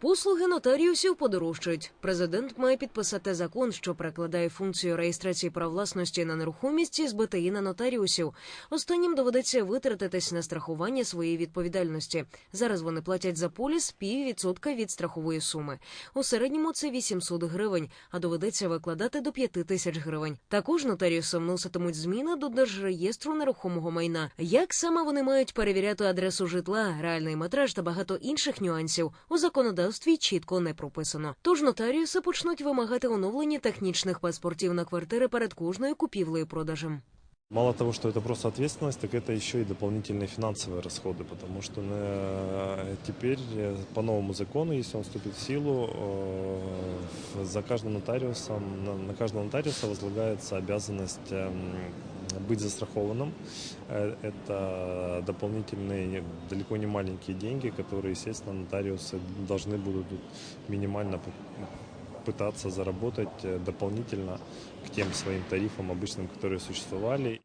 Послуги нотаріусів подорожчають. Президент має підписати закон, що перекладає функцію реєстрації прав власності на нерухомість з БТІ на нотаріусів. Останнім доведеться витратитись на страхування своєї відповідальності. Зараз вони платять за поліс піввідсотка від страхової суми. У середньому це 800 гривень, а доведеться викладати до 5 тисяч гривень. Також нотаріуси вноситимуть зміни до держреєстру нерухомого майна. Як саме вони мають перевіряти адресу житла, реальний метраж та багато інших нюансів у законодавстві чітко не прописано. Тож нотаріуси почнуть вимагати оновлення технічних паспортів на квартири перед кожною купівлею продажем. Мало того, что это просто ответственность, так это еще и дополнительные финансовые расходы, потому что э, теперь э, по новому закону, если он вступит в силу, э, за каждым нотариусом, на, на каждого нотариуса возлагается обязанность эм, быть застрахованным. Э, Это дополнительные, далеко не маленькие деньги, которые, естественно, нотариусы должны будут минимально п- пытаться заработать э, дополнительно к тем своим тарифам обычным, которые существовали.